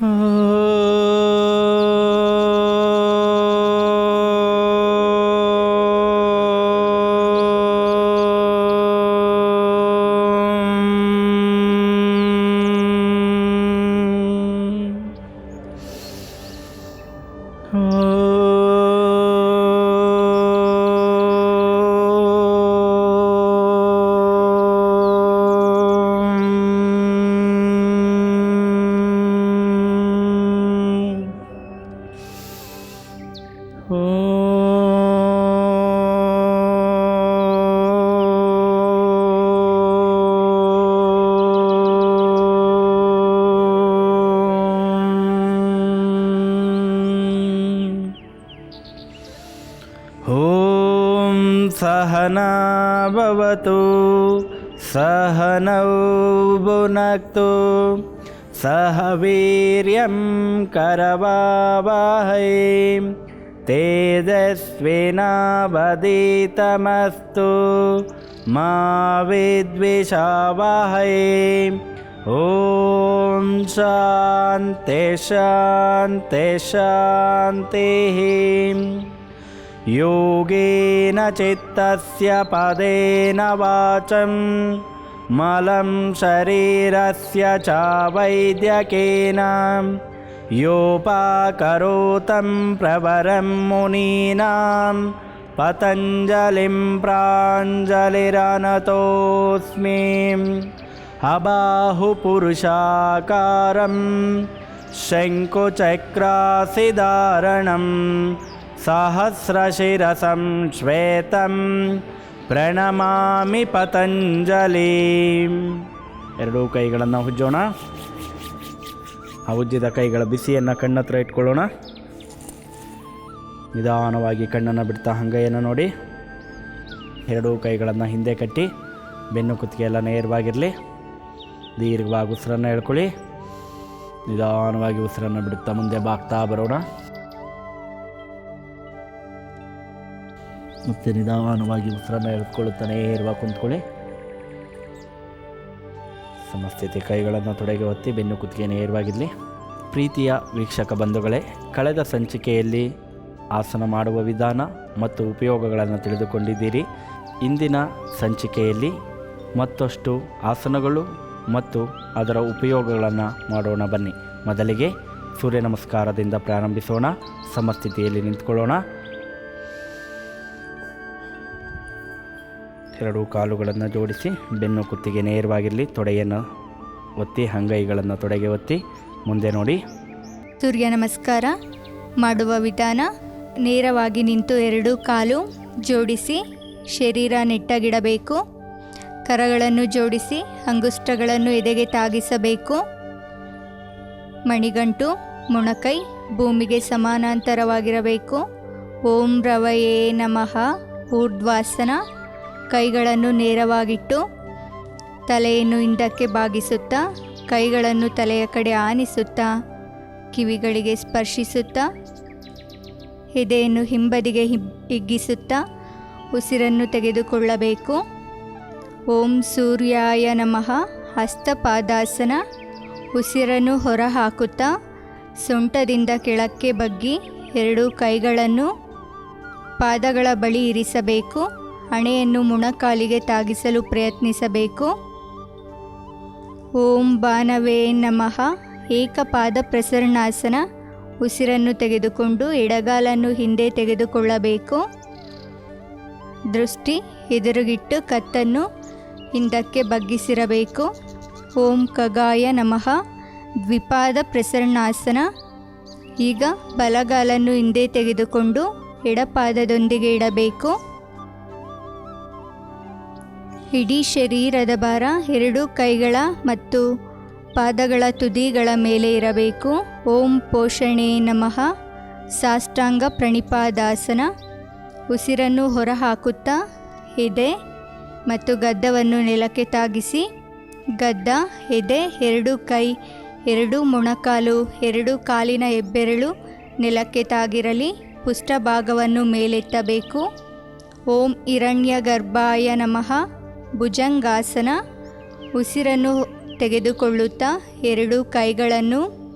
ॐ सहना भवतु सहनौ भुनक्तु। सह वीर्यं करवावहै तेजस्विनावदितमस्तु मा विद्विषावहै ॐ शान्ति शान्ति शान्तिः योगेन चित्तस्य पदेन वाचं मलं शरीरस्य च वैद्यकेन। योपाकरोतं प्रवरं मुनीनां पतञ्जलिं प्राञ्जलिरनतोऽस्मि। अबाहुपुरुषाकारं शङ्कुचक्रासिधारणम् सहस्रशिरसं ಶ್ವೇತಂ ಪ್ರಣಮಾಮಿ ಪತಂಜಲಿ ಎರಡೂ ಕೈಗಳನ್ನು ಉಜ್ಜೋಣ ಆ ಉಜ್ಜಿದ ಕೈಗಳ ಬಿಸಿಯನ್ನು ಕಣ್ಣತ್ರ ಇಟ್ಕೊಳ್ಳೋಣ ನಿಧಾನವಾಗಿ ಕಣ್ಣನ್ನು ಬಿಡ್ತಾ ಹಂಗೆಯನ್ನು ನೋಡಿ ಎರಡೂ ಕೈಗಳನ್ನು ಹಿಂದೆ ಕಟ್ಟಿ ಬೆನ್ನು ಕುತ್ತಿಗೆ ಎಲ್ಲ ನೇರವಾಗಿರಲಿ ದೀರ್ಘವಾಗಿ ಉಸಿರನ್ನು ಹೇಳ್ಕೊಳ್ಳಿ ನಿಧಾನವಾಗಿ ಉಸಿರನ್ನು ಬಿಡುತ್ತಾ ಮುಂದೆ ಬಾಗ್ತಾ ಬರೋಣ ಮತ್ತು ನಿಧಾನವಾಗಿ ಉಸಿರನ್ನು ಎಳ್ಕೊಳ್ಳುತ್ತಾನೆ ಇರುವ ಕುಂತ್ಕೊಳ್ಳಿ. ಸಮಸ್ಥಿತಿ ಕೈಗಳನ್ನು ತೊಡೆಗೆ ಒತ್ತಿ ಬೆನ್ನು ಕುತ್ತಿಗೆ ನೇರವಾಗಿರಲಿ. ಪ್ರೀತಿಯ ವೀಕ್ಷಕ ಬಂಧುಗಳೇ, ಕಳೆದ ಸಂಚಿಕೆಯಲ್ಲಿ ಆಸನ ಮಾಡುವ ವಿಧಾನ ಮತ್ತು ಉಪಯೋಗಗಳನ್ನು ತಿಳಿದುಕೊಂಡಿದ್ದೀರಿ. ಇಂದಿನ ಸಂಚಿಕೆಯಲ್ಲಿ ಮತ್ತಷ್ಟು ಆಸನಗಳು ಮತ್ತು ಅದರ ಉಪಯೋಗಗಳನ್ನು ಮಾಡೋಣ ಬನ್ನಿ. ಮೊದಲಿಗೆ ಸೂರ್ಯ ನಮಸ್ಕಾರದಿಂದ ಪ್ರಾರಂಭಿಸೋಣ. ಸಮಸ್ಥಿತಿಯಲ್ಲಿ ನಿಂತ್ಕೊಳ್ಳೋಣ. ಎರಡು ಕಾಲುಗಳನ್ನು ಜೋಡಿಸಿ ಬೆನ್ನು ಕುತ್ತಿಗೆ ನೇರವಾಗಿರಲಿ, ತೊಡೆಯನ್ನು ಒತ್ತಿ, ಅಂಗೈಗಳನ್ನು ತೊಡೆಗೆ ಒತ್ತಿ, ಮುಂದೆ ನೋಡಿ. ಸೂರ್ಯ ನಮಸ್ಕಾರ. ಮಾಡುವ ವಿಧಾನ, ನೇರವಾಗಿ ನಿಂತು ಎರಡು ಕಾಲು ಜೋಡಿಸಿ ಶರೀರ ನೆಟ್ಟಗಿಡಬೇಕು. ಕರಗಳನ್ನು ಜೋಡಿಸಿ ಅಂಗುಷ್ಟಗಳನ್ನು ಎದೆಗೆ ತಾಗಿಸಬೇಕು. ಮಣಿಗಂಟು, ಮೊಣಕೈ ಭೂಮಿಗೆ ಸಮಾನಾಂತರವಾಗಿರಬೇಕು. ಓಂ ರವಯೇ ನಮಃ. ಊರ್ಧ್ವಾಸನ ಕೈಗಳನ್ನು ನೇರವಾಗಿಟ್ಟು ತಲೆಯನ್ನು ಹಿಂದಕ್ಕೆ ಬಾಗಿಸುತ್ತಾ, ಕೈಗಳನ್ನು ತಲೆಯ ಕಡೆ ಆನಿಸುತ್ತಾ, ಕಿವಿಗಳಿಗೆ ಸ್ಪರ್ಶಿಸುತ್ತಾ, ಎದೆಯನ್ನು ಹಿಂಬದಿಗೆ ಹಿಬ್ ಹಿಗ್ಗಿಸುತ್ತಾ ಉಸಿರನ್ನು ತೆಗೆದುಕೊಳ್ಳಬೇಕು. ಓಂ ಸೂರ್ಯಾಯ ನಮಃ. ಹಸ್ತಪಾದಾಸನ ಉಸಿರನ್ನು ಹೊರಹಾಕುತ್ತಾ, ಸೊಂಟದಿಂದ ಕೆಳಕ್ಕೆ ಬಗ್ಗಿ ಎರಡೂ ಕೈಗಳನ್ನು ಪಾದಗಳ ಬಳಿ ಇರಿಸಬೇಕು. ಹಣೆಯನ್ನು ಮೊಣಕಾಲಿಗೆ ತಾಗಿಸಲು ಪ್ರಯತ್ನಿಸಬೇಕು. ಓಂ ಬಾನವೇ ನಮಃ. ಏಕಪಾದ ಪ್ರಸರಣಾಸನ, ಉಸಿರನ್ನು ತೆಗೆದುಕೊಂಡು ಎಡಗಾಲನ್ನು ಹಿಂದೆ ತೆಗೆದುಕೊಳ್ಳಬೇಕು. ದೃಷ್ಟಿ, ಎದುರುಗಿಟ್ಟು ಕತ್ತನ್ನು ಹಿಂದಕ್ಕೆ ಬಗ್ಗಿಸಿರಬೇಕು. ಓಂ ಕಗಾಯ ನಮಃ. ದ್ವಿಪಾದ ಪ್ರಸರಣಾಸನ, ಈಗ ಬಲಗಾಲನ್ನು ಹಿಂದೆ ತೆಗೆದುಕೊಂಡು ಎಡಪಾದದೊಂದಿಗೆ ಇಡಬೇಕು. ಇಡೀ ಶರೀರದ ಭಾರ ಎರಡು ಕೈಗಳ ಮತ್ತು ಪಾದಗಳ ತುದಿಗಳ ಮೇಲೆ ಇರಬೇಕು. ಓಂ ಪೋಷಣೆ ನಮಃ. ಸಾಷ್ಟಾಂಗ ಪ್ರಣಿಪಾದಾಸನ ಉಸಿರನ್ನು ಹೊರಹಾಕುತ್ತಾ ಎದೆ ಮತ್ತು ಗದ್ದವನ್ನು ನೆಲಕ್ಕೆ ತಾಗಿಸಿ, ಗದ್ದ, ಎದೆ, ಎರಡು ಕೈ, ಎರಡು ಮೊಣಕಾಲು, ಎರಡು ಕಾಲಿನ ಹೆಬ್ಬೆರಳು ನೆಲಕ್ಕೆ ತಾಗಿರಲಿ. ಪುಷ್ಟಭಾಗವನ್ನು ಮೇಲೆತ್ತಬೇಕು. ಓಂ ಇರಣ್ಯ ಗರ್ಭಾಯ ನಮಃ. ಭುಜಂಗಾಸನ, ಉಸಿರನ್ನು ತೆಗೆದುಕೊಳ್ಳುತ್ತಾ ಎರಡು ಕೈಗಳನ್ನು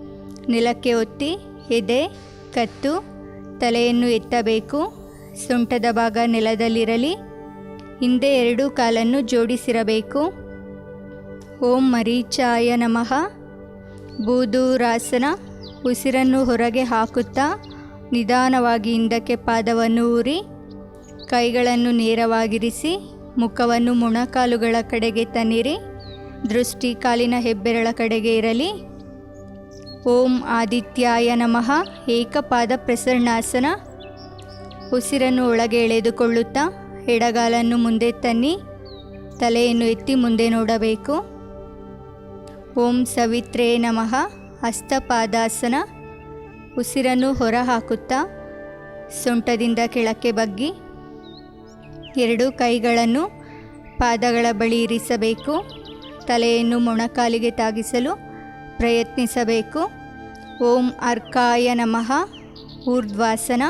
ನೆಲಕ್ಕೆ ಒತ್ತಿ, ಎದೆ, ಕತ್ತು, ತಲೆಯನ್ನು ಎತ್ತಬೇಕು. ಸೊಂಟದ ಭಾಗ ನೆಲದಲ್ಲಿರಲಿ. ಹಿಂದೆ ಎರಡು ಕಾಲನ್ನು ಜೋಡಿಸಿರಬೇಕು. ಓಂ ಮರೀಚಾಯ ನಮಃ. ಬೂದೂರಾಸನ, ಉಸಿರನ್ನು ಹೊರಗೆ ಹಾಕುತ್ತಾ ನಿಧಾನವಾಗಿ ಹಿಂದಕ್ಕೆ ಪಾದವನ್ನು ಊರಿ, ಕೈಗಳನ್ನು ನೇರವಾಗಿರಿಸಿ ಮುಖವನ್ನು ಮೊಣಕಾಲುಗಳ ಕಡೆಗೆ ತನ್ನಿರಿ ದೃಷ್ಟಿ ಕಾಲಿನ ಹೆಬ್ಬೆರಳ ಕಡೆಗೆ ಇರಲಿ. ಓಂ ಆದಿತ್ಯಾಯ ನಮಃ, ಏಕಪಾದ ಪ್ರಸರಣಾಸನ ಉಸಿರನ್ನು ಒಳಗೆ ಎಳೆದುಕೊಳ್ಳುತ್ತಾ ಎಡಗಾಲನ್ನು ಮುಂದೆ ತನ್ನಿ, ತಲೆಯನ್ನು ಎತ್ತಿ ಮುಂದೆ ನೋಡಬೇಕು. ಓಂ ಸವಿತ್ರೇ ನಮಃ ಹಸ್ತಪಾದಾಸನ ಉಸಿರನ್ನು ಹೊರ ಹಾಕುತ್ತಾ ಸೊಂಟದಿಂದ ಕೆಳಕ್ಕೆ ಬಗ್ಗಿ ಎರಡು ಕೈಗಳನ್ನು ಪಾದಗಳ ಬಳಿ ಇರಿಸಬೇಕು, ತಲೆಯನ್ನು ಮೊಣಕಾಲಿಗೆ ತಾಗಿಸಲು ಪ್ರಯತ್ನಿಸಬೇಕು. ಓಂ ಅರ್ಕಾಯ ನಮಃ. ಊರ್ಧ್ವಾಸನ.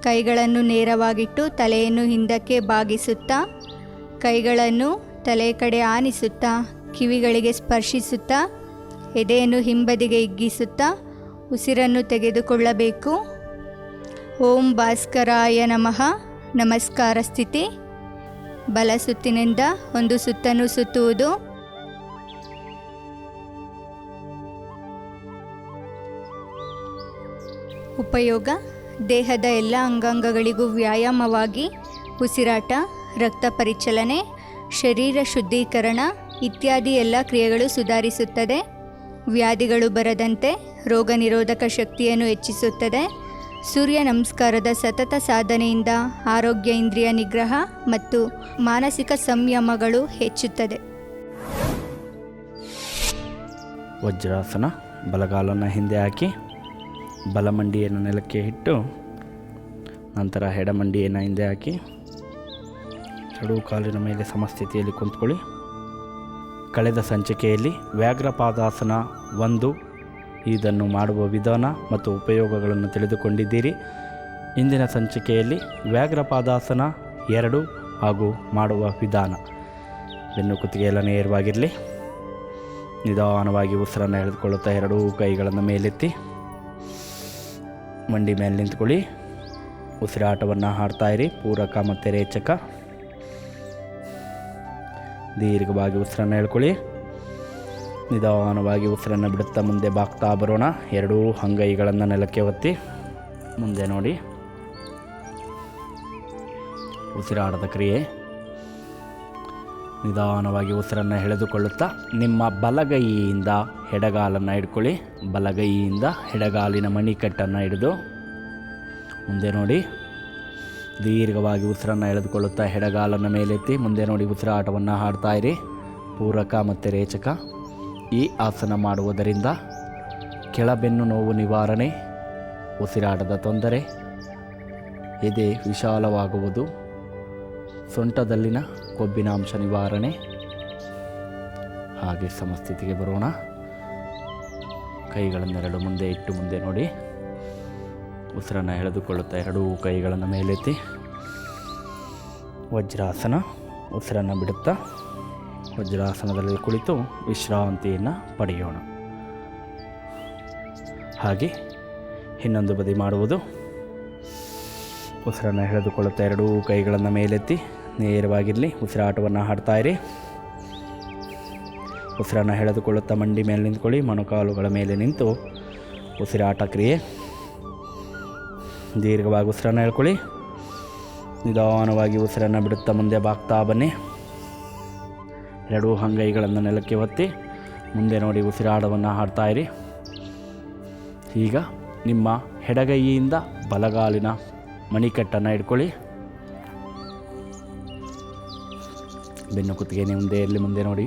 ಕೈಗಳನ್ನು ನೇರವಾಗಿಟ್ಟು ತಲೆಯನ್ನು ಹಿಂದಕ್ಕೆ ಬಾಗಿಸುತ್ತಾ, ಕೈಗಳನ್ನು ತಲೆ ಕಡೆ ಆನಿಸುತ್ತಾ, ಕಿವಿಗಳಿಗೆ ಸ್ಪರ್ಶಿಸುತ್ತಾ, ಎದೆಯನ್ನು ಹಿಂಬದಿಗೆ ಹಿಗ್ಗಿಸುತ್ತಾ ಉಸಿರನ್ನು ತೆಗೆದುಕೊಳ್ಳಬೇಕು. ಓಂ ಭಾಸ್ಕರಾಯ ನಮಃ. ನಮಸ್ಕಾರ ಸ್ಥಿತಿ. ಬಲ ಸುತ್ತಿನಿಂದ ಒಂದು ಸುತ್ತನ್ನು ಸುತ್ತುವುದು. ಉಪಯೋಗ, ದೇಹದ ಎಲ್ಲ ಅಂಗಾಂಗಗಳಿಗೂ ವ್ಯಾಯಾಮವಾಗಿ ಉಸಿರಾಟ, ರಕ್ತ ಪರಿಚಲನೆ, ಶರೀರ ಶುದ್ಧೀಕರಣ ಇತ್ಯಾದಿ ಎಲ್ಲ ಕ್ರಿಯೆಗಳು ಸುಧಾರಿಸುತ್ತದೆ. ವ್ಯಾಧಿಗಳು ಬರದಂತೆ ರೋಗ ನಿರೋಧಕ ಶಕ್ತಿಯನ್ನು ಹೆಚ್ಚಿಸುತ್ತದೆ. ಸೂರ್ಯ ನಮಸ್ಕಾರದ ಸತತ ಸಾಧನೆಯಿಂದ ಆರೋಗ್ಯ, ಇಂದ್ರಿಯ ನಿಗ್ರಹ ಮತ್ತು ಮಾನಸಿಕ ಸಂಯಮಗಳು ಹೆಚ್ಚುತ್ತದೆ. ವಜ್ರಾಸನ ಬಲಗಾಲನ್ನು ಹಿಂದೆ ಹಾಕಿ ಬಲಮಂಡಿಯನ್ನು ನೆಲಕ್ಕೆ ಇಟ್ಟು ನಂತರ ಎಡಮಂಡಿಯನ್ನು ಹಿಂದೆ ಹಾಕಿ ಎರಡೂ ಕಾಲಿನ ಮೇಲೆ ಸಮಸ್ಥಿತಿಯಲ್ಲಿ ಕುಂತ್ಕೊಳ್ಳಿ. ಕಳೆದ ಸಂಚಿಕೆಯಲ್ಲಿ ವ್ಯಾಘ್ರಪಾದಾಸನ ಒಂದು ಇದನ್ನು ಮಾಡುವ ವಿಧಾನ ಮತ್ತು ಉಪಯೋಗಗಳನ್ನು ತಿಳಿದುಕೊಂಡಿದ್ದೀರಿ. ಇಂದಿನ ಸಂಚಿಕೆಯಲ್ಲಿ ವ್ಯಾಘ್ರಪಾದಾಸನ ಎರಡು ಹಾಗೂ ಮಾಡುವ ವಿಧಾನ. ಬೆನ್ನು ಕುತ್ತಿಗೆ ಎಲ್ಲ ನೇರವಾಗಿರಲಿ. ನಿಧಾನವಾಗಿ ಉಸಿರನ್ನು ಎಳೆದುಕೊಳ್ಳುತ್ತಾ ಎರಡೂ ಕೈಗಳನ್ನು ಮೇಲೆತ್ತಿ. ಮಂಡಿ ಮೇಲೆ ನಿಂತ್ಕೊಳ್ಳಿ. ಉಸಿರಾಟವನ್ನು ಹಾಡ್ತಾಯಿರಿ ಪೂರಕ ಮತ್ತು ರೇಚಕ. ದೀರ್ಘವಾಗಿ ಉಸಿರನ್ನು ಹೇಳ್ಕೊಳ್ಳಿ ನಿಧಾನವಾಗಿ ಉಸಿರನ್ನು ಬಿಡುತ್ತಾ ಮುಂದೆ ಬಾಗ್ತಾ ಬರೋಣ. ಎರಡೂ ಅಂಗೈಗಳನ್ನು ನೆಲಕ್ಕೆ ಒತ್ತಿ ಮುಂದೆ ನೋಡಿ. ಉಸಿರಾಡದ ಕ್ರಿಯೆ. ನಿಧಾನವಾಗಿ ಉಸಿರನ್ನು ಎಳೆದುಕೊಳ್ಳುತ್ತಾ ನಿಮ್ಮ ಬಲಗೈಯಿಂದ ಎಡಗಾಲನ್ನು ಹಿಡ್ಕೊಳ್ಳಿ. ಬಲಗೈಯಿಂದ ಎಡಗಾಲಿನ ಮಣಿಕಟ್ಟನ್ನು ಹಿಡಿದು ಮುಂದೆ ನೋಡಿ. ದೀರ್ಘವಾಗಿ ಉಸಿರನ್ನು ಎಳೆದುಕೊಳ್ಳುತ್ತಾ ಎಡಗಾಲನ್ನು ಮೇಲೆತ್ತಿ ಮುಂದೆ ನೋಡಿ. ಉಸಿರಾಟವನ್ನು ಹಾಡ್ತಾ ಇರಿ. ಪೂರಕ ಮತ್ತು ರೇಚಕ. ಈ ಆಸನ ಮಾಡುವುದರಿಂದ ಕೆಳಬೆನ್ನು ನೋವು ನಿವಾರಣೆ, ಉಸಿರಾಟದ ತೊಂದರೆ, ಎದೆ ವಿಶಾಲವಾಗುವುದು, ಸೊಂಟದಲ್ಲಿನ ಕೊಬ್ಬಿನಾಂಶ ನಿವಾರಣೆ. ಹಾಗೆ ಸಮಸ್ಥಿತಿಗೆ ಬರೋಣ. ಕೈಗಳನ್ನೆರಡು ಮುಂದೆ ಇಟ್ಟು ಮುಂದೆ ನೋಡಿ. ಉಸಿರನ್ನು ಎಳೆದುಕೊಳ್ಳುತ್ತಾ ಎರಡೂ ಕೈಗಳನ್ನು ಮೇಲೆತ್ತಿ. ವಜ್ರಾಸನ ಉಸಿರನ್ನು ಬಿಡುತ್ತಾ ವಜ್ರಾಸನದಲ್ಲಿ ಕುಳಿತು ವಿಶ್ರಾಂತಿಯನ್ನು ಪಡೆಯೋಣ. ಹಾಗೆ ಇನ್ನೊಂದು ಬದಿ ಮಾಡುವುದು. ಉಸಿರನ್ನು ಹಿಡಿದುಕೊಳ್ಳುತ್ತಾ ಎರಡೂ ಕೈಗಳನ್ನು ಮೇಲೆತ್ತಿ ನೇರವಾಗಿರಲಿ, ಉಸಿರಾಟವನ್ನು ಹಾಡ್ತಾಯಿರಿ ಉಸಿರನ್ನು ಎಳೆದುಕೊಳ್ಳುತ್ತಾ ಮಂಡಿ ಮೇಲೆ ನಿಂತ್ಕೊಳ್ಳಿ, ಮೊಣಕಾಲುಗಳ ಮೇಲೆ ನಿಂತು ಉಸಿರಾಟ ಕ್ರಿಯೆ. ದೀರ್ಘವಾಗಿ ಉಸಿರನ್ನು ಹೇಳ್ಕೊಳ್ಳಿ. ನಿಧಾನವಾಗಿ ಉಸಿರನ್ನು ಬಿಡುತ್ತಾ ಮುಂದೆ ಬಾಗ್ತಾ ಬನ್ನಿ. ಎರಡೂ ಅಂಗೈಗಳನ್ನು ನೆಲಕ್ಕೆ ಒತ್ತಿ ಮುಂದೆ ನೋಡಿ ಉಸಿರಾಟವನ್ನು ಹಾಡ್ತಾಯಿರಿ ಈಗ ನಿಮ್ಮ ಎಡಗೈಯಿಂದ ಬಲಗಾಲಿನ ಮಣಿಕಟ್ಟನ್ನು ಇಟ್ಕೊಳ್ಳಿ ಬೆನ್ನು ಕುತ್ತಿಗೆ ಮುಂದೆ ಇರಲಿ, ಮುಂದೆ ನೋಡಿ.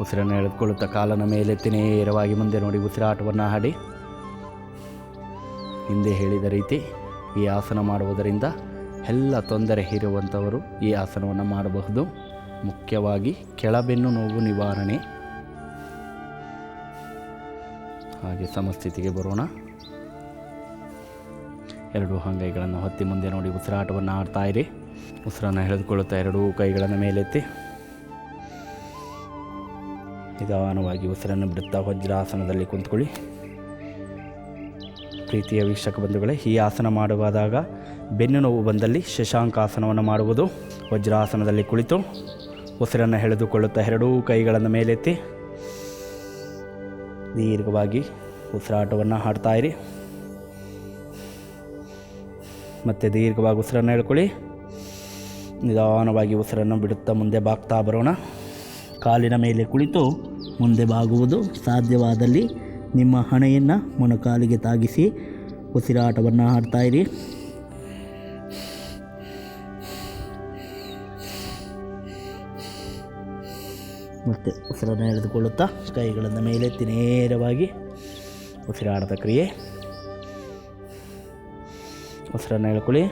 ಉಸಿರನ್ನು ಎಳೆದುಕೊಳ್ಳುತ್ತಾ ಕಾಲನ ಮೇಲೆ ನೇರವಾಗಿ ಮುಂದೆ ನೋಡಿ ಉಸಿರಾಟವನ್ನು ಹಾಡಿ. ಹಿಂದೆ ಹೇಳಿದ ರೀತಿ ಈ ಆಸನ ಮಾಡುವುದರಿಂದ ಎಲ್ಲ ತೊಂದರೆ ಇರುವಂಥವರು ಈ ಆಸನವನ್ನು ಮಾಡಬಹುದು. ಮುಖ್ಯವಾಗಿ ಕೆಳಬೆನ್ನು ನೋವು ನಿವಾರಣೆ. ಹಾಗೆ ಸಮಸ್ಥಿತಿಗೆ ಬರೋಣ. ಎರಡು ಅಂಗೈಗಳನ್ನು ಹೊತ್ತಿ ಮುಂದೆ ನೋಡಿ ಉಸಿರಾಟವನ್ನು ಆಡ್ತಾ ಇರಿ. ಉಸಿರನ್ನು ಎಳೆದುಕೊಳ್ಳುತ್ತಾ ಎರಡೂ ಕೈಗಳನ್ನು ಮೇಲೆತ್ತಿ. ನಿಧಾನವಾಗಿ ಉಸಿರನ್ನು ಬಿಡುತ್ತಾ ವಜ್ರಾಸನದಲ್ಲಿ ಕುಂತ್ಕೊಳ್ಳಿ. ಪ್ರೀತಿಯ ವೀಕ್ಷಕ ಬಂಧುಗಳೇ, ಈ ಆಸನ ಮಾಡುವಾದಾಗ ಬೆನ್ನು ನೋವು ಬಂದಲ್ಲಿ ಶಶಾಂಕಾಸನವನ್ನು ಮಾಡುವುದು. ವಜ್ರಾಸನದಲ್ಲಿ ಕುಳಿತು ಉಸಿರನ್ನು ಎಳೆದುಕೊಳ್ಳುತ್ತಾ ಎರಡೂ ಕೈಗಳನ್ನು ಮೇಲೆತ್ತಿ ದೀರ್ಘವಾಗಿ ಉಸಿರಾಟವನ್ನು ಹಾಡ್ತಾ ಇರಿ. ಮತ್ತು ದೀರ್ಘವಾಗಿ ಉಸಿರನ್ನು ಹೇಳ್ಕೊಳ್ಳಿ. ನಿಧಾನವಾಗಿ ಉಸಿರನ್ನು ಬಿಡುತ್ತಾ ಮುಂದೆ ಬಾಗ್ತಾ ಬರೋಣ. ಕಾಲಿನ ಮೇಲೆ ಕುಳಿತು ಮುಂದೆ ಬಾಗುವುದು ಸಾಧ್ಯವಾದಲ್ಲಿ ನಿಮ್ಮ ಹಣೆಯನ್ನು ಮೊಣಕಾಲಿಗೆ ತಾಗಿಸಿ ಉಸಿರಾಟವನ್ನು ಹಾಡ್ತಾ ಮತ್ತು ಉಸಿರನ್ನು ಎಳೆದುಕೊಳ್ಳುತ್ತಾ ಕೈಗಳನ್ನು ಮೇಲೆತ್ತಿ ನೇರವಾಗಿ ಉಸಿರಾಡದ ಕ್ರಿಯೆ. ಉಸಿರನ್ನು ಎಳ್ಕೊಳ್ಳಿ.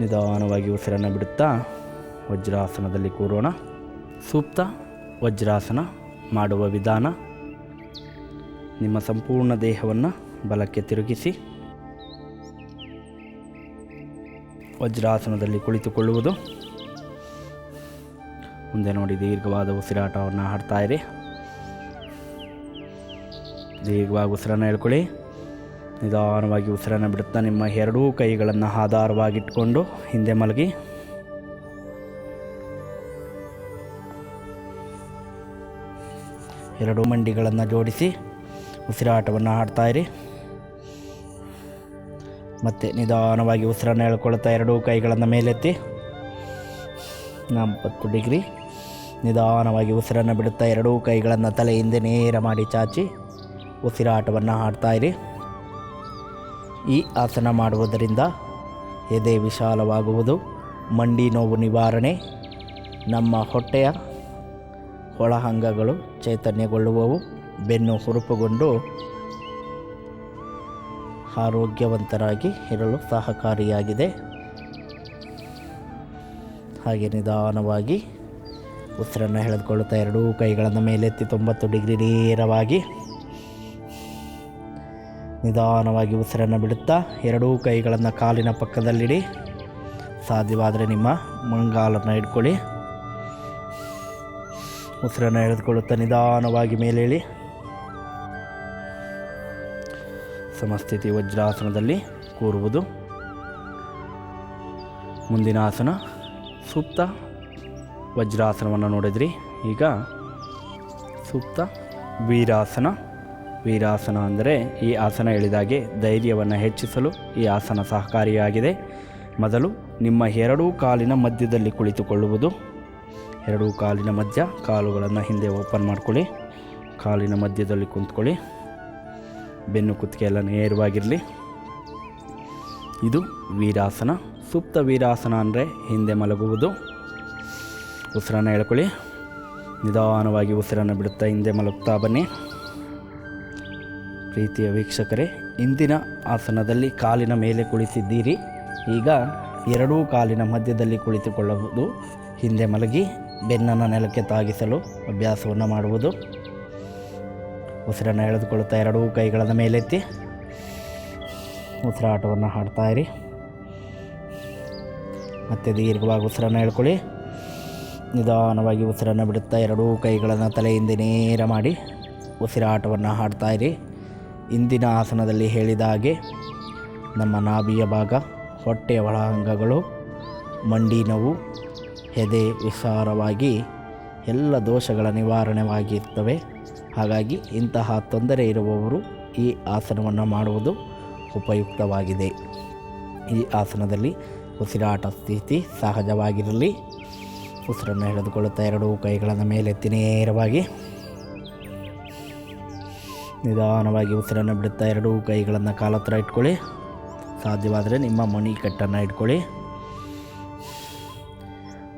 ನಿಧಾನವಾಗಿ ಉಸಿರನ್ನು ಬಿಡುತ್ತಾ ವಜ್ರಾಸನದಲ್ಲಿ ಕೂರೋಣ. ಸೂಕ್ತ ವಜ್ರಾಸನ ಮಾಡುವ ವಿಧಾನ. ನಿಮ್ಮ ಸಂಪೂರ್ಣ ದೇಹವನ್ನು ಬಲಕ್ಕೆ ತಿರುಗಿಸಿ. ವಜ್ರಾಸನದಲ್ಲಿ ಕುಳಿತುಕೊಳ್ಳುವುದು. ಮುಂದೆ ನೋಡಿ ದೀರ್ಘವಾದ ಉಸಿರಾಟವನ್ನು ಹಾಡ್ತಾ ಇರಿ. ದೀರ್ಘವಾಗಿ ಉಸಿರನ್ನು ಹೇಳ್ಕೊಳ್ಳಿ. ನಿಧಾನವಾಗಿ ಉಸಿರನ್ನು ಬಿಡುತ್ತಾ ನಿಮ್ಮ ಎರಡೂ ಕೈಗಳನ್ನು ಆಧಾರವಾಗಿಟ್ಕೊಂಡು ಹಿಂದೆ ಮಲಗಿ. ಎರಡು ಮಂಡಿಗಳನ್ನು ಜೋಡಿಸಿ ಉಸಿರಾಟವನ್ನು ಹಾಡ್ತಾ ಇರಿ. ಮತ್ತು ನಿಧಾನವಾಗಿ ಉಸಿರನ್ನು ಹೇಳ್ಕೊಳ್ತಾ ಎರಡೂ ಕೈಗಳನ್ನು ಮೇಲೆತ್ತಿ. ನಾಲ್ಪತ್ತು ಡಿಗ್ರಿ ನಿಧಾನವಾಗಿ ಉಸಿರನ್ನು ಬಿಡುತ್ತಾ ಎರಡೂ ಕೈಗಳನ್ನು ತಲೆ ಹಿಂದೆ ನೇರ ಮಾಡಿ ಚಾಚಿ ಉಸಿರಾಟವನ್ನು ಆಡ್ತಾಯಿರಿ ಈ ಆಸನ ಮಾಡುವುದರಿಂದ ಎದೆ ವಿಶಾಲವಾಗುವುದು. ಮಂಡಿ ನೋವು ನಿವಾರಣೆ. ನಮ್ಮ ಹೊಟ್ಟೆಯ ಒಳಹಂಗಗಳು ಚೈತನ್ಯಗೊಳ್ಳುವವು. ಬೆನ್ನು ಹುರುಪುಗೊಂಡು ಆರೋಗ್ಯವಂತರಾಗಿ ಇರಲು ಸಹಕಾರಿಯಾಗಿದೆ. ಹಾಗೆ ನಿಧಾನವಾಗಿ ಉಸಿರನ್ನು ಎಳೆದುಕೊಳ್ಳುತ್ತಾ ಎರಡೂ ಕೈಗಳನ್ನು ಮೇಲೆತ್ತಿ ತೊಂಬತ್ತು ಡಿಗ್ರಿ ನೇರವಾಗಿ ನಿಧಾನವಾಗಿ ಉಸಿರನ್ನು ಬಿಡುತ್ತಾ ಎರಡೂ ಕೈಗಳನ್ನು ಕಾಲಿನ ಪಕ್ಕದಲ್ಲಿಡಿ. ಸಾಧ್ಯವಾದರೆ ನಿಮ್ಮ ಮಂಗಾಲನ್ನು ಇಟ್ಕೊಳ್ಳಿ ಉಸಿರನ್ನು ಎಳೆದುಕೊಳ್ಳುತ್ತಾ ನಿಧಾನವಾಗಿ ಮೇಲೇಳಿ. ಸಮಸ್ಥಿತಿ ವಜ್ರಾಸನದಲ್ಲಿ ಕೂರುವುದು. ಮುಂದಿನ ಆಸನ ಸೂಕ್ತ ವಜ್ರಾಸನವನ್ನು ನೋಡಿದ್ರಿ? ಈಗ ಸೂಕ್ತ ವೀರಾಸನ. ವೀರಾಸನ ಅಂದರೆ ಈ ಆಸನ ಹೇಳಿದಾಗೆ ಧೈರ್ಯವನ್ನು ಹೆಚ್ಚಿಸಲು ಈ ಆಸನ ಸಹಕಾರಿಯಾಗಿದೆ. ಮೊದಲು ನಿಮ್ಮ ಎರಡೂ ಕಾಲಿನ ಮಧ್ಯದಲ್ಲಿ ಕುಳಿತುಕೊಳ್ಳುವುದು. ಎರಡೂ ಕಾಲಿನ ಮಧ್ಯ ಕಾಲುಗಳನ್ನು ಹಿಂದೆ ಓಪನ್ ಮಾಡ್ಕೊಳ್ಳಿ. ಕಾಲಿನ ಮಧ್ಯದಲ್ಲಿ ಕುಂತ್ಕೊಳ್ಳಿ. ಬೆನ್ನು ಕುತ್ತಿಗೆ ಎಲ್ಲ ನೇರವಾಗಿರಲಿ. ಇದು ವೀರಾಸನ. ಸೂಪ್ತ ವೀರಾಸನ ಅಂದರೆ ಹಿಂದೆ ಮಲಗುವುದು. ಉಸಿರನ್ನು ಎಳ್ಕೊಳ್ಳಿ. ನಿಧಾನವಾಗಿ ಉಸಿರನ್ನು ಬಿಡುತ್ತಾ ಹಿಂದೆ ಮಲಗ್ತಾ ಬನ್ನಿ. ಪ್ರೀತಿಯ ವೀಕ್ಷಕರೇ, ಇಂದಿನ ಆಸನದಲ್ಲಿ ಕಾಲಿನ ಮೇಲೆ ಕುಳಿತಿದ್ದೀರಿ. ಈಗ ಎರಡೂ ಕಾಲಿನ ಮಧ್ಯದಲ್ಲಿ ಕುಳಿತುಕೊಳ್ಳುವುದು ಹಿಂದೆ ಮಲಗಿ, ಬೆನ್ನನ್ನು ನೆಲಕ್ಕೆ ತಾಗಿಸಲು ಅಭ್ಯಾಸವನ್ನು ಮಾಡುವುದು. ಉಸಿರನ್ನು ಎಳೆದುಕೊಳ್ಳುತ್ತಾ ಎರಡೂ ಕೈಗಳನ್ನು ಮೇಲೆತ್ತಿ. ಉಸಿರಾಟವನ್ನು ಹಾಡ್ತಾ ಇರಿ. ಮತ್ತೆ ದೀರ್ಘವಾಗಿ ಉಸಿರನ್ನು ಎಳ್ಕೊಳ್ಳಿ. ನಿಧಾನವಾಗಿ ಉಸಿರನ್ನು ಬಿಡುತ್ತಾ ಎರಡೂ ಕೈಗಳನ್ನು ತಲೆಯಿಂದ ನೇರ ಮಾಡಿ ಉಸಿರಾಟವನ್ನು ಹಾಡ್ತಾ ಇರಿ. ಇಂದಿನ ಆಸನದಲ್ಲಿ ಹೇಳಿದ ಹಾಗೆ ನಮ್ಮ ನಾಭಿಯ ಭಾಗ, ಹೊಟ್ಟೆಯ ಒಳಾಂಗಗಳು, ಮಂಡಿ ನೋವು, ಎದೆ ವಿಸಾರವಾಗಿ ಎಲ್ಲ ದೋಷಗಳ ನಿವಾರಣೆವಾಗಿರ್ತವೆ. ಹಾಗಾಗಿ ಇಂತಹ ತೊಂದರೆ ಇರುವವರು ಈ ಆಸನವನ್ನು ಮಾಡುವುದು ಉಪಯುಕ್ತವಾಗಿದೆ. ಈ ಆಸನದಲ್ಲಿ ಉಸಿರಾಟ ಸ್ಥಿತಿ ಸಹಜವಾಗಿರಲಿ. ಉಸಿರನ್ನು ಹಿಡಿದುಕೊಳ್ಳುತ್ತಾ ಎರಡೂ ಕೈಗಳನ್ನು ಮೇಲೆತ್ತಿ ನೇರವಾಗಿ ನಿಧಾನವಾಗಿ ಉಸಿರನ್ನು ಬಿಡುತ್ತಾ ಎರಡೂ ಕೈಗಳನ್ನು ಕಾಲ ಹತ್ರ ಇಟ್ಕೊಳ್ಳಿ. ಸಾಧ್ಯವಾದರೆ ನಿಮ್ಮ ಮಣಿ ಕಟ್ಟನ್ನು ಇಟ್ಕೊಳ್ಳಿ.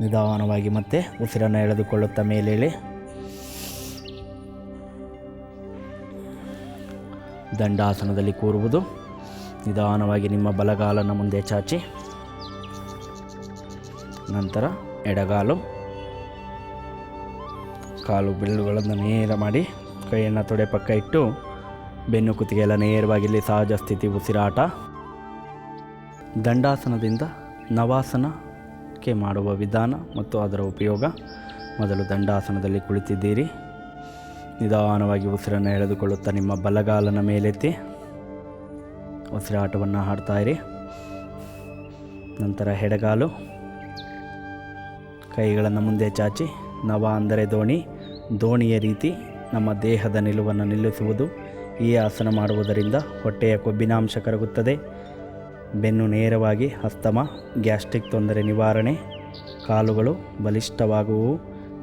ನಿಧಾನವಾಗಿ ಮತ್ತೆ ಉಸಿರನ್ನು ಎಳೆದುಕೊಳ್ಳುತ್ತಾ ಮೇಲೇಳಿ ದಂಡಾಸನದಲ್ಲಿ ಕೂರುವುದು. ನಿಧಾನವಾಗಿ ನಿಮ್ಮ ಬಲಗಾಲನ್ನು ಮುಂದೆ ಚಾಚಿ. ನಂತರ ಎಡಗಾಲು. ಕಾಲು ಬೆರಳುಗಳನ್ನು ನೇರ ಮಾಡಿ ಕೈಯನ್ನು ತೊಡೆ ಪಕ್ಕ ಇಟ್ಟು ಬೆನ್ನು ಕುತ್ತಿಗೆ ಎಲ್ಲ ಇಲ್ಲಿ ಸಹಜ ಸ್ಥಿತಿ ಉಸಿರಾಟ. ದಂಡಾಸನದಿಂದ ನವಾಸನಕ್ಕೆ ಮಾಡುವ ವಿಧಾನ ಮತ್ತು ಅದರ ಉಪಯೋಗ. ಮೊದಲು ದಂಡಾಸನದಲ್ಲಿ ಕುಳಿತಿದ್ದೀರಿ. ನಿಧಾನವಾಗಿ ಉಸಿರನ್ನು ಎಳೆದುಕೊಳ್ಳುತ್ತಾ ನಿಮ್ಮ ಬಲಗಾಲನ ಮೇಲೆತ್ತಿ ಉಸಿರಾಟವನ್ನು ಹಾಡ್ತಾಯಿರಿ ನಂತರ ಎಡಗಾಲು. ಕೈಗಳನ್ನು ಮುಂದೆ ಚಾಚಿ, ನವ ಅಂದರೆ ದೋಣಿ, ದೋಣಿಯ ರೀತಿ ನಮ್ಮ ದೇಹದ ನಿಲುವನ್ನು ನಿಲ್ಲಿಸುವುದು ಈ ಆಸನ ಮಾಡುವುದರಿಂದ ಹೊಟ್ಟೆಯ ಕೊಬ್ಬಿನಾಂಶ ಕರಗುತ್ತದೆ. ಬೆನ್ನು ನೇರವಾಗಿ ಅಸ್ತಮ, ಗ್ಯಾಸ್ಟ್ರಿಕ್ ತೊಂದರೆ ನಿವಾರಣೆ, ಕಾಲುಗಳು ಬಲಿಷ್ಠವಾಗುವು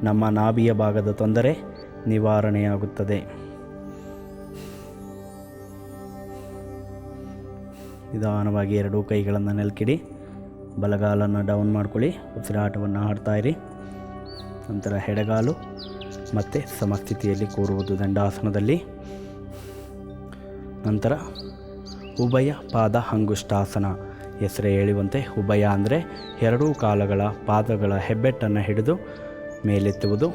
ನಮ್ಮ ನಾಭಿಯ ಭಾಗದ ತೊಂದರೆ ನಿವಾರಣೆಯಾಗುತ್ತದೆ. ನಿಧಾನವಾಗಿ ಎರಡೂ ಕೈಗಳನ್ನು ನೆಲಕಿಡಿ ಬಲಗಾಲನ್ನು ಡೌನ್ ಮಾಡ್ಕೊಳ್ಳಿ, ಉಸಿರಾಟವನ್ನು ಆಡ್ತಾಯಿರಿ ನಂತರ ಎಡಗಾಲು ಮತ್ತು ಸಮಸ್ಥಿತಿಯಲ್ಲಿ ಕೂರುವುದು ದಂಡಾಸನದಲ್ಲಿ. ನಂತರ ಉಭಯ ಪಾದ ಅಂಗುಷ್ಟಾಸನ. ಹೆಸರೇ ಹೇಳುವಂತೆ ಉಭಯ ಅಂದರೆ ಎರಡೂ ಕಾಲಗಳ ಪಾದಗಳ ಹೆಬ್ಬೆಟ್ಟನ್ನು ಹಿಡಿದು ಮೇಲೆತ್ತುವುದು.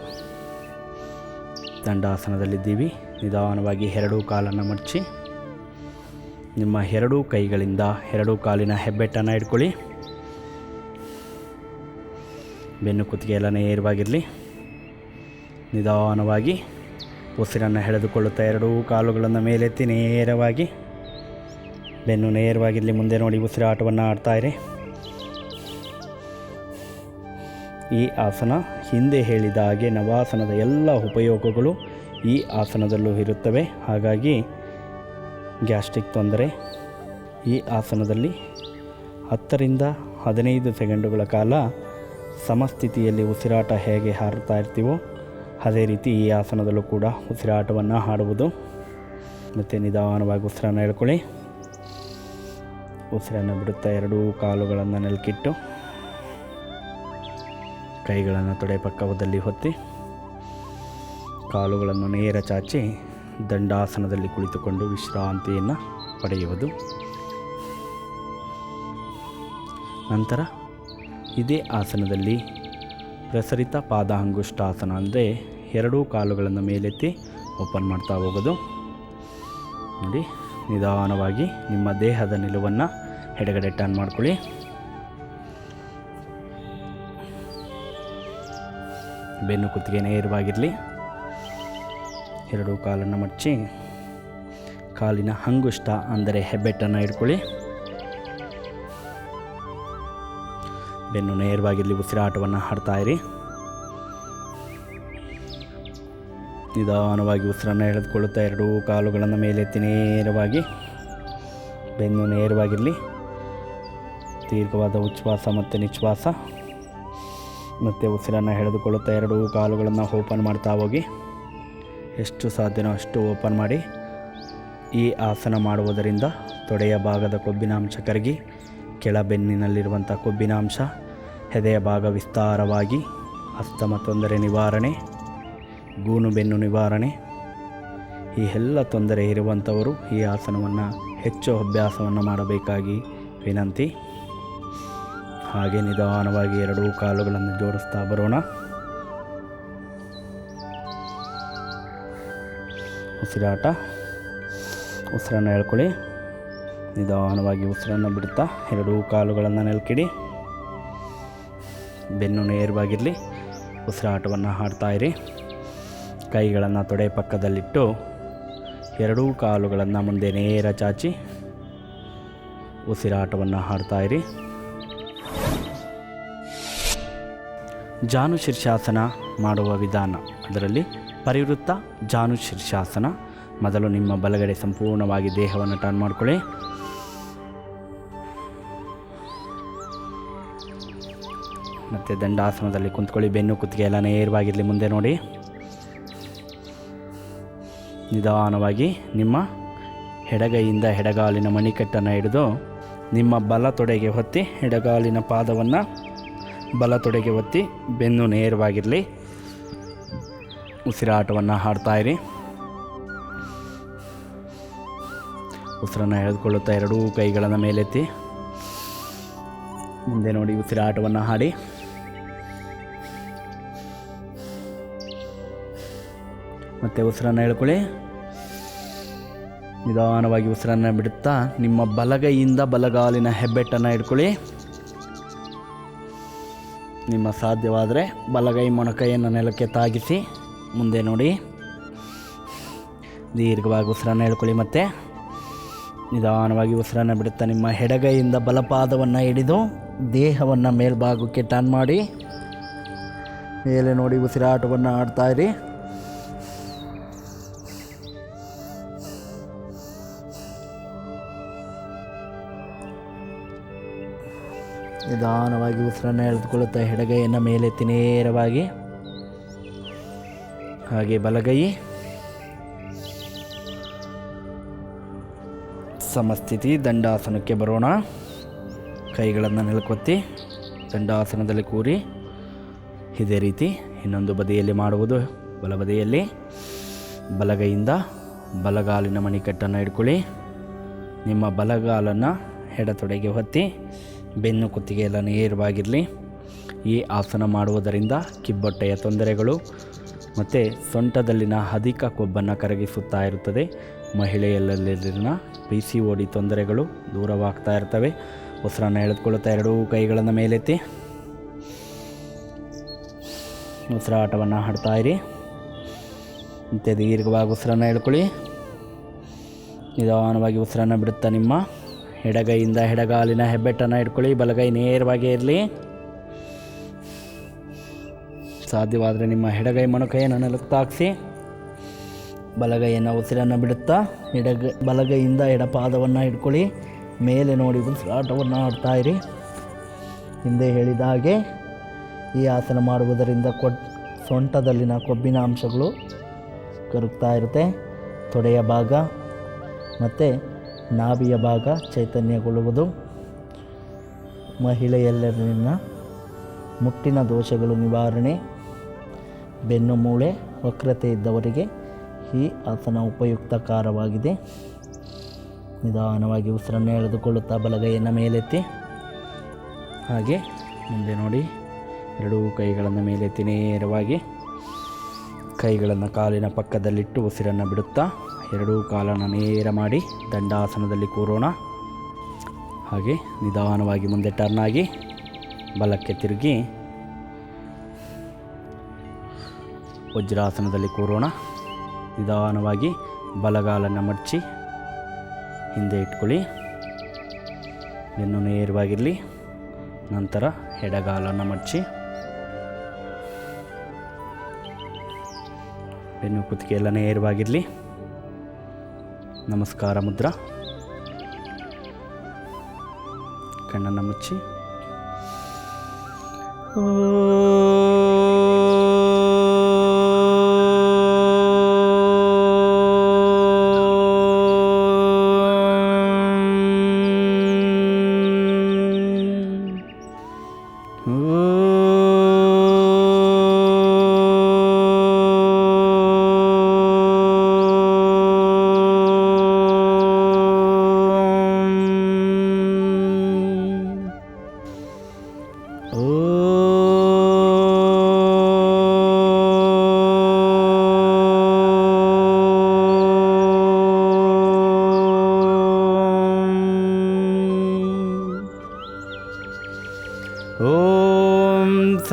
ದಂಡಾಸನದಲ್ಲಿದ್ದೀವಿ. ನಿಧಾನವಾಗಿ ಎರಡೂ ಕಾಲನ್ನು ಮಡಚಿ ನಿಮ್ಮ ಎರಡೂ ಕೈಗಳಿಂದ ಎರಡೂ ಕಾಲಿನ ಹೆಬ್ಬೆಟ್ಟನ್ನು ಹಿಡ್ಕೊಳ್ಳಿ. ಬೆನ್ನು ಕುತ್ತಿಗೆ ಎಲ್ಲ ನೇರವಾಗಿರಲಿ. ನಿಧಾನವಾಗಿ ಉಸಿರನ್ನು ಎಳೆದುಕೊಳ್ಳುತ್ತಾ ಎರಡೂ ಕಾಲುಗಳನ್ನು ಮೇಲೆತ್ತಿ ನೇರವಾಗಿ. ಬೆನ್ನು ನೇರವಾಗಿರಲಿ, ಮುಂದೆ ನೋಡಿ ಉಸಿರಾಟವನ್ನು ಆಡ್ತಾಯಿರಿ ಈ ಆಸನ ಹಿಂದೆ ಹೇಳಿದ ಹಾಗೆ ನವಾಸನದ ಎಲ್ಲ ಉಪಯೋಗಗಳು ಈ ಆಸನದಲ್ಲೂ ಇರುತ್ತವೆ. ಹಾಗಾಗಿ ಗ್ಯಾಸ್ಟ್ರಿಕ್ ತೊಂದರೆ ಈ ಆಸನದಲ್ಲಿ ಹತ್ತರಿಂದ ಹದಿನೈದು ಸೆಕೆಂಡುಗಳ ಕಾಲ ಸಮಸ್ಥಿತಿಯಲ್ಲಿ ಉಸಿರಾಟ ಹೇಗೆ ಹಾರುತ್ತಾ ಇರ್ತೀವೋ ಅದೇ ರೀತಿ ಈ ಆಸನದಲ್ಲೂ ಕೂಡ ಉಸಿರಾಟವನ್ನು ಹಾಡುವುದು. ಮತ್ತು ನಿಧಾನವಾಗಿ ಉಸಿರನ್ನು ಹೇಳ್ಕೊಳ್ಳಿ ಉಸಿರನ್ನು ಬಿಡುತ್ತಾ ಎರಡೂ ಕಾಲುಗಳನ್ನು ನೆಲಕ್ಕಿಟ್ಟು ಕೈಗಳನ್ನು ತೊಡೆ ಪಕ್ಕದಲ್ಲಿ ಹೊತ್ತಿ ಕಾಲುಗಳನ್ನು ನೇರ ಚಾಚಿ ದಂಡಾಸನದಲ್ಲಿ ಕುಳಿತುಕೊಂಡು ವಿಶ್ರಾಂತಿಯನ್ನು ಪಡೆಯುವುದು. ನಂತರ ಇದೇ ಆಸನದಲ್ಲಿ ಪ್ರಸರಿತ ಪಾದಾಂಗುಷ್ಟಾಸನ ಅಂದರೆ ಎರಡೂ ಕಾಲುಗಳನ್ನು ಮೇಲೆತ್ತಿ ಓಪನ್ ಮಾಡ್ತಾ ಹೋಗೋದು. ನೋಡಿ, ನಿಧಾನವಾಗಿ ನಿಮ್ಮ ದೇಹದ ನಿಲುವನ್ನು ಎಡಗಡೆ ಟರ್ನ್ ಮಾಡ್ಕೊಳ್ಳಿ. ಬೆನ್ನು ಕುತ್ತಿಗೆ ನೇರವಾಗಿರಲಿ. ಎರಡೂ ಕಾಲನ್ನು ಮಡಚಿ ಕಾಲಿನ ಅಂಗುಷ್ಟ ಅಂದರೆ ಹೆಬ್ಬೆಟ್ಟನ್ನು ಇಟ್ಕೊಳ್ಳಿ ಬೆನ್ನು ನೇರವಾಗಿರಲಿ, ಉಸಿರಾಟವನ್ನು ಹಾಡ್ತಾ ಇರಿ. ನಿಧಾನವಾಗಿ ಉಸಿರನ್ನು ಎಳೆದುಕೊಳ್ಳುತ್ತಾ ಎರಡೂ ಕಾಲುಗಳನ್ನು ಮೇಲೆತ್ತಿ ನೇರವಾಗಿ ಬೆನ್ನು ನೇರವಾಗಿರಲಿ. ದೀರ್ಘವಾದ ಉಚ್ಛ್ವಾಸ ಮತ್ತು ನಿಶ್ವಾಸ ಮತ್ತು ಉಸಿರನ್ನು ಎಳೆದುಕೊಳ್ಳುತ್ತಾ ಎರಡೂ ಕಾಲುಗಳನ್ನು ಓಪನ್ ಮಾಡ್ತಾ ಹೋಗಿ. ಎಷ್ಟು ಸಾಧ್ಯನೋ ಅಷ್ಟು ಓಪನ್ ಮಾಡಿ. ಈ ಆಸನ ಮಾಡುವುದರಿಂದ ತೊಡೆಯ ಭಾಗದ ಕೊಬ್ಬಿನಾಂಶ ಕರಗಿ ಕೆಳ ಬೆನ್ನಿನಲ್ಲಿರುವಂಥ ಕೊಬ್ಬಿನಾಂಶ ಎದೆಯ ಭಾಗ ವಿಸ್ತಾರವಾಗಿ, ಅಸ್ತಮ ತೊಂದರೆ ನಿವಾರಣೆ, ಗೂನು ಬೆನ್ನು ನಿವಾರಣೆ, ಈ ಎಲ್ಲ ತೊಂದರೆ ಇರುವಂಥವರು ಈ ಆಸನವನ್ನು, ಹೆಚ್ಚು ಅಭ್ಯಾಸವನ್ನು ಮಾಡಬೇಕಾಗಿ ವಿನಂತಿ. ಹಾಗೆ ನಿಧಾನವಾಗಿ ಎರಡೂ ಕಾಲುಗಳನ್ನು ಜೋಡಿಸ್ತಾ ಬರೋಣ. ಉಸಿರಾಟ, ಉಸಿರನ್ನು ಎಳ್ಕೊಳ್ಳಿ. ನಿಧಾನವಾಗಿ ಉಸಿರನ್ನು ಬಿಡ್ತಾ, ಎರಡೂ ಕಾಲುಗಳನ್ನು ನೆಲಕಿಡಿ. ಬೆನ್ನು ನೇರವಾಗಿರಲಿ, ಉಸಿರಾಟವನ್ನು ಹಾಡ್ತಾಯಿರಿ ಕೈಗಳನ್ನು ತೊಡೆ ಪಕ್ಕದಲ್ಲಿಟ್ಟು ಎರಡೂ ಕಾಲುಗಳನ್ನು ಮುಂದೆ ನೇರ ಚಾಚಿ ಉಸಿರಾಟವನ್ನು ಹಾಡ್ತಾಯಿರಿ ಜಾನು ಶೀರ್ಷಾಸನ ಮಾಡುವ ವಿಧಾನ ಅದರಲ್ಲಿ ಪರಿವೃತ್ತ ಜಾನು ಶೀರ್ಷಾಸನ. ಮೊದಲು ನಿಮ್ಮ ಬಲಗಡೆ ಸಂಪೂರ್ಣವಾಗಿ ದೇಹವನ್ನು ಟರ್ನ್ ಮಾಡ್ಕೊಳ್ಳಿ. ಮತ್ತು ದಂಡಾಸನದಲ್ಲಿ ಕುಂತ್ಕೊಳ್ಳಿ. ಬೆನ್ನು ಕುತ್ತಿಗೆ ಎಲ್ಲ ನೇರವಾಗಿರಲಿ ಮುಂದೆ ನೋಡಿ. ನಿಧಾನವಾಗಿ ನಿಮ್ಮ ಎಡಗೈಯಿಂದ ಎಡಗಾಲಿನ ಮಣಿಕಟ್ಟನ್ನು ಹಿಡಿದು ನಿಮ್ಮ ಬಲ ತೊಡೆಗೆ ಹೊತ್ತಿ ಎಡಗಾಲಿನ ಪಾದವನ್ನು ಬಲ ತೊಡೆಗೆ ಒತ್ತಿ ಬೆನ್ನು ನೇರವಾಗಿರಲಿ. ಉಸಿರಾಟವನ್ನು ಹಾಡ್ತಾಯಿರಿ ಉಸಿರನ್ನು ಎಳೆದುಕೊಳ್ಳುತ್ತಾ ಎರಡೂ ಕೈಗಳನ್ನು ಮೇಲೆತ್ತಿ. ಮುಂದೆ ನೋಡಿ ಉಸಿರಾಟವನ್ನು ಹಾಡಿ. ಮತ್ತು ಉಸಿರನ್ನು ಹೇಳ್ಕೊಳ್ಳಿ. ನಿಧಾನವಾಗಿ ಉಸಿರನ್ನು ಬಿಡುತ್ತಾ ನಿಮ್ಮ ಬಲಗೈಯಿಂದ ಬಲಗಾಲಿನ ಹೆಬ್ಬೆಟ್ಟನ್ನು ಇಟ್ಕೊಳ್ಳಿ ನಿಮ್ಮ ಸಾಧ್ಯವಾದರೆ ಬಲಗೈ ಮೊಣಕೈಯನ್ನು ನೆಲಕ್ಕೆ ತಾಗಿಸಿ ಮುಂದೆ ನೋಡಿ. ದೀರ್ಘವಾಗಿ ಉಸಿರನ್ನು ಹೇಳ್ಕೊಳ್ಳಿ ಮತ್ತೆ. ನಿಧಾನವಾಗಿ ಉಸಿರನ್ನು ಬಿಡುತ್ತಾ ನಿಮ್ಮ ಎಡಗೈಯಿಂದ ಬಲಪಾದವನ್ನು ಹಿಡಿದು ದೇಹವನ್ನು ಮೇಲ್ಭಾಗಕ್ಕೆ ಟರ್ನ್ ಮಾಡಿ. ಮೇಲೆ ನೋಡಿ ಉಸಿರಾಟವನ್ನು ಆಡ್ತಾ ನಿಧಾನವಾಗಿ ಉಸಿರನ್ನು ಎಳೆದುಕೊಳ್ಳುತ್ತಾ ಎಡಗೈಯನ್ನು ಮೇಲೆತ್ತಿ ನೇರವಾಗಿ ಹಾಗೆ ಬಲಗೈ. ಸಮಸ್ಥಿತಿ, ದಂಡಾಸನಕ್ಕೆ ಬರೋಣ. ಕೈಗಳನ್ನು ನೆಲಕೊತ್ತಿ, ದಂಡಾಸನದಲ್ಲಿ ಕೂರಿ. ಇದೇ ರೀತಿ ಇನ್ನೊಂದು ಬದಿಯಲ್ಲಿ ಮಾಡುವುದು. ಬಲಬದಿಯಲ್ಲಿ ಬಲಗೈಯಿಂದ ಬಲಗಾಲಿನ ಮಣಿಕಟ್ಟನ್ನು ಹಿಡ್ಕೊಳ್ಳಿ. ನಿಮ್ಮ ಬಲಗಾಲನ್ನು ಎಡತೊಡೆಗೆ ಹೊತ್ತಿ ಬೆನ್ನು ಕುತ್ತಿಗೆ ಎಲ್ಲ ನೇರವಾಗಿರಲಿ. ಈ ಆಸನ ಮಾಡುವುದರಿಂದ ಕಿಬ್ಬೊಟ್ಟೆಯ ತೊಂದರೆಗಳು ಮತ್ತು ಸೊಂಟದಲ್ಲಿನ ಅಧಿಕ ಕೊಬ್ಬನ್ನು ಕರಗಿಸುತ್ತಾ ಇರುತ್ತದೆ. ಮಹಿಳೆಯರಲ್ಲಿನ ಪಿ ಸಿ ಓ ಡಿ ತೊಂದರೆಗಳು ದೂರವಾಗ್ತಾ ಇರ್ತವೆ. ಉಸಿರನ್ನು ಎಳೆದುಕೊಳ್ಳುತ್ತಾ ಎರಡೂ ಕೈಗಳನ್ನು ಮೇಲೆತ್ತಿ. ಉಸಿರಾಟವನ್ನು ಹಾಡ್ತಾ ಇರಿ. ಮತ್ತು ದೀರ್ಘವಾಗಿ ಉಸಿರನ್ನು ಎಳ್ಕೊಳ್ಳಿ. ನಿಧಾನವಾಗಿ ಉಸಿರನ್ನು ಬಿಡುತ್ತಾ ನಿಮ್ಮ ಎಡಗೈಯಿಂದ ಎಡಗಾಲಿನ ಹೆಬ್ಬೆಟ್ಟನ್ನು ಇಟ್ಕೊಳ್ಳಿ ಬಲಗೈ ನೇರವಾಗಿ ಇರಲಿ ಸಾಧ್ಯವಾದರೆ ನಿಮ್ಮ ಎಡಗೈ ಮೊಣಕೈಯನ್ನು ನೆಲಕ್ಕೆ ತಾಗಿಸಿ ಬಲಗೈಯನ್ನು ಉಸಿರನ್ನು ಬಿಡುತ್ತಾ ಎಡಗ ಬಲಗೈಯಿಂದ ಎಡಪಾದವನ್ನು ಇಟ್ಕೊಳ್ಳಿ ಮೇಲೆ ನೋಡಿ ಉಸಿರಾಟವನ್ನು ಆಡ್ತಾ ಇರಿ. ಹಿಂದೆ ಹೇಳಿದ ಹಾಗೆ ಈ ಆಸನ ಮಾಡುವುದರಿಂದ ಕೊ ಸೊಂಟದಲ್ಲಿನ ಕೊಬ್ಬಿನ ಅಂಶಗಳು ಕರಗ್ತಾ ಇರುತ್ತೆ. ತೊಡೆಯ ಭಾಗ ಮತ್ತು ನಾಭಿಯ ಭಾಗ ಚೈತನ್ಯಗೊಳ್ಳುವುದು. ಮಹಿಳೆಯೆಲ್ಲರಿನ ಮುಟ್ಟಿನ ದೋಷಗಳು ನಿವಾರಣೆ. ಬೆನ್ನು ಮೂಳೆ, ವಕ್ರತೆ ಇದ್ದವರಿಗೆ ಈ ಆಸನ ಉಪಯುಕ್ತಕಾರವಾಗಿದೆ ನಿಧಾನವಾಗಿ ಉಸಿರನ್ನು ಎಳೆದುಕೊಳ್ಳುತ್ತಾ ಬಲಗೈಯನ್ನು ಮೇಲೆತ್ತಿ. ಹಾಗೆ ಮುಂದೆ ನೋಡಿ, ಎರಡೂ ಕೈಗಳನ್ನು ಮೇಲೆತ್ತಿ ನೇರವಾಗಿ ಕೈಗಳನ್ನು ಕಾಲಿನ ಪಕ್ಕದಲ್ಲಿಟ್ಟು ಉಸಿರನ್ನು ಬಿಡುತ್ತಾ ಎರಡೂ ಕಾಲನ್ನು ನೇರ ಮಾಡಿ ದಂಡಾಸನದಲ್ಲಿ ಕೂರೋಣ. ಹಾಗೆ ನಿಧಾನವಾಗಿ ಮುಂದೆ ಟರ್ನ್ ಆಗಿ ಬಲಕ್ಕೆ ತಿರುಗಿ ವಜ್ರಾಸನದಲ್ಲಿ ಕೂರೋಣ. ನಿಧಾನವಾಗಿ ಬಲಗಾಲನ್ನು ಮಡಚಿ ಹಿಂದೆ ಇಟ್ಕೊಳ್ಳಿ. ಬೆನ್ನು ನೇರವಾಗಿರಲಿ. ನಂತರ ಎಡಗಾಲನ್ನು ಮಡಚಿ. ಬೆನ್ನು ಕುತ್ತಿಗೆ ಎಲ್ಲ ನೇರವಾಗಿರಲಿ. ನಮಸ್ಕಾರ ಮುದ್ರಾ ಕಣ್ಣನ್ನು ಮುಚ್ಚಿ ॐ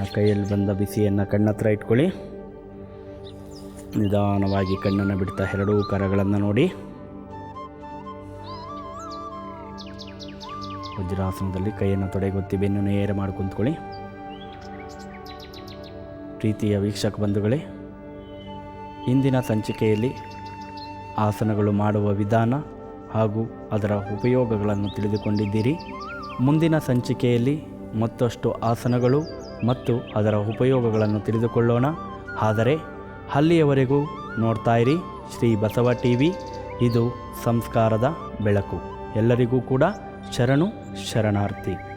ಆ ಕೈಯಲ್ಲಿ ಬಂದ ಬಿಸಿಯನ್ನು ಕಣ್ಣತ್ರ ಇಟ್ಕೊಳ್ಳಿ. ನಿಧಾನವಾಗಿ ಕಣ್ಣನ್ನು ಬಿಡ್ತಾ ಎರಡೂ ಕರಗಳನ್ನು ನೋಡಿ. ವಜ್ರಾಸನದಲ್ಲಿ ಕೈಯನ್ನು ತೊಡೆಗೊತ್ತಿ ಬೆನ್ನು ನೇರ ಮಾಡಿ ಕುಂತ್ಕೊಳ್ಳಿ. ಪ್ರೀತಿಯ ವೀಕ್ಷಕ ಬಂಧುಗಳೇ, ಇಂದಿನ ಸಂಚಿಕೆಯಲ್ಲಿ ಆಸನಗಳು ಮಾಡುವ ವಿಧಾನ ಹಾಗೂ ಅದರ ಉಪಯೋಗಗಳನ್ನು ತಿಳಿದುಕೊಂಡಿದ್ದೀರಿ. ಮುಂದಿನ ಸಂಚಿಕೆಯಲ್ಲಿ ಮತ್ತಷ್ಟು ಆಸನಗಳು ಮತ್ತು ಅದರ ಉಪಯೋಗಗಳನ್ನು ತಿಳಿದುಕೊಳ್ಳೋಣ. ಆದರೆ, ಅಲ್ಲಿಯವರೆಗೂ ನೋಡ್ತಾ ಇರಿ ಶ್ರೀ ಬಸವ ಟಿ ವಿ ಇದು ಸಂಸ್ಕಾರದ ಬೆಳಕು. ಎಲ್ಲರಿಗೂ ಕೂಡ ಶರಣು, ಶರಣಾರ್ಥಿ.